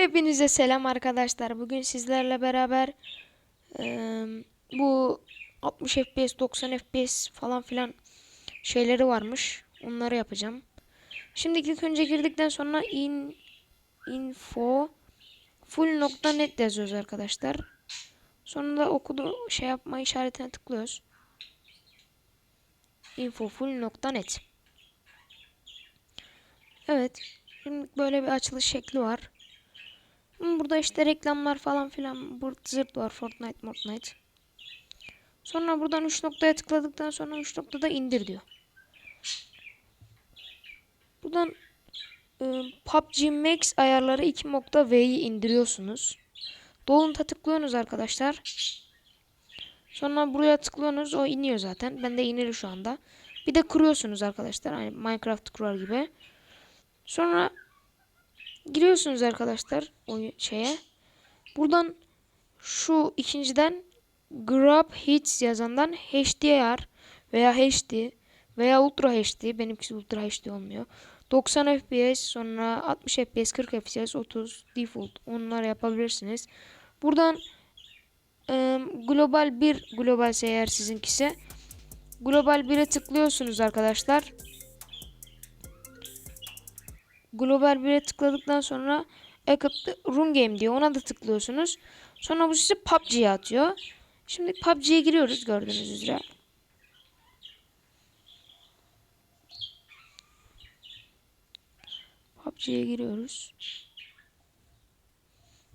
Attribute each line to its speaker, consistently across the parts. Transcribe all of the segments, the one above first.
Speaker 1: Hepinize selam arkadaşlar. Bugün sizlerle beraber eee, bu 60 FPS, 90 FPS falan filan şeyleri varmış. Onları yapacağım. Şimdi ilk önce girdikten sonra in info full.net yazıyoruz arkadaşlar. Sonra da okudu şey yapma işaretine tıklıyoruz. info full.net Evet. Şimdi böyle bir açılış şekli var. Burada işte reklamlar falan filan burada zırt var Fortnite, Fortnite. Sonra buradan 3 noktaya tıkladıktan sonra 3 noktada indir diyor. Buradan e, PUBG Max ayarları 2.v'yi indiriyorsunuz. Dolunta tıklıyorsunuz arkadaşlar. Sonra buraya tıklıyorsunuz o iniyor zaten. Ben de inir şu anda. Bir de kuruyorsunuz arkadaşlar. Hani Minecraft kurar gibi. Sonra giriyorsunuz arkadaşlar o şeye. Buradan şu ikinciden Grab Hits yazandan HDR veya HD veya Ultra HD benimkisi Ultra HD olmuyor. 90 FPS sonra 60 FPS 40 FPS 30 default onlar yapabilirsiniz. Buradan global 1 global eğer sizinkisi global 1'e tıklıyorsunuz arkadaşlar. Global 1'e tıkladıktan sonra Equip'te Room Game diyor. Ona da tıklıyorsunuz. Sonra bu sizi PUBG'ye atıyor. Şimdi PUBG'ye giriyoruz gördüğünüz üzere. PUBG'ye giriyoruz.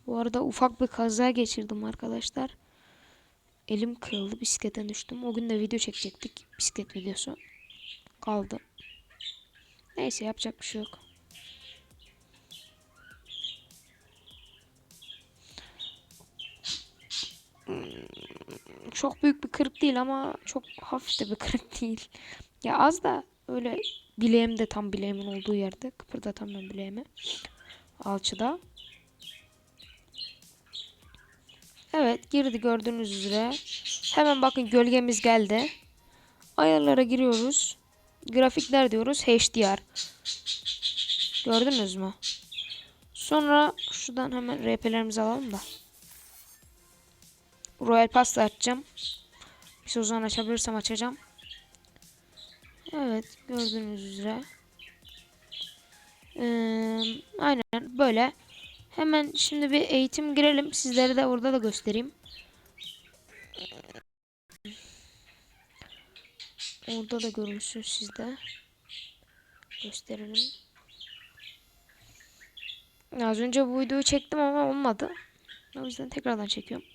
Speaker 1: Bu arada ufak bir kaza geçirdim arkadaşlar. Elim kırıldı. Bisikletten düştüm. O gün de video çekecektik. Bisiklet videosu. Kaldı. Neyse yapacak bir şey yok. Çok büyük bir kırık değil ama çok hafif de bir kırık değil. Ya az da öyle bileğimde tam bileğimin olduğu yerde kıpırdatamıyorum bileğimi. Alçıda. Evet girdi gördüğünüz üzere. Hemen bakın gölgemiz geldi. Ayarlara giriyoruz. Grafikler diyoruz. HDR. Gördünüz mü? Sonra şuradan hemen RP'lerimizi alalım da. Royal Pass'la açacağım. Bir zaman açabilirsem açacağım. Evet gördüğünüz üzere. Ee, aynen böyle. Hemen şimdi bir eğitim girelim. Sizlere de orada da göstereyim. Orada da görmüşsünüz sizde. Gösterelim. Az önce bu videoyu çektim ama olmadı. O yüzden tekrardan çekiyorum.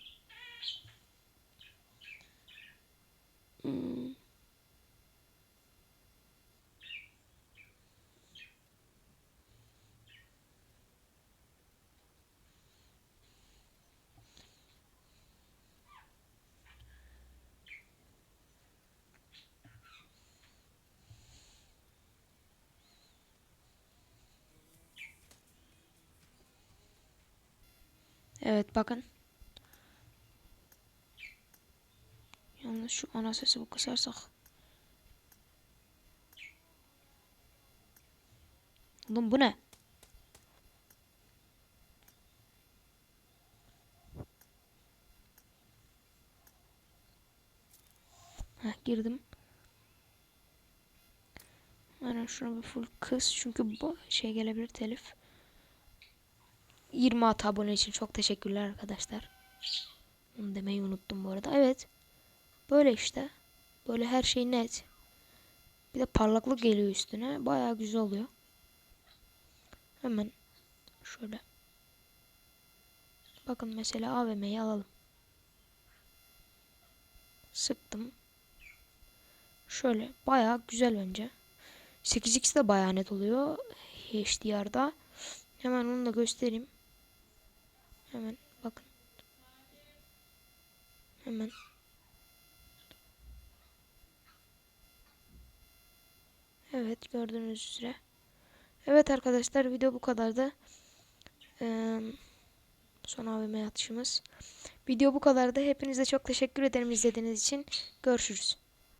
Speaker 1: Evet bakın. Yalnız şu ana sesi bu kısarsak. Oğlum bu ne? Heh, girdim. Aynen şunu bir full kıs çünkü bu şey gelebilir telif. 26 abone için çok teşekkürler arkadaşlar. Onu demeyi unuttum bu arada. Evet. Böyle işte. Böyle her şey net. Bir de parlaklık geliyor üstüne. Bayağı güzel oluyor. Hemen şöyle. Bakın mesela AVM'yi alalım. Sıktım. Şöyle bayağı güzel bence. 8x de bayağı net oluyor. HDR'da. Hemen onu da göstereyim. Hemen bakın. Hemen. Evet gördüğünüz üzere. Evet arkadaşlar video bu kadardı. Ee, son AVM atışımız. Video bu kadardı. Hepinize çok teşekkür ederim izlediğiniz için. Görüşürüz.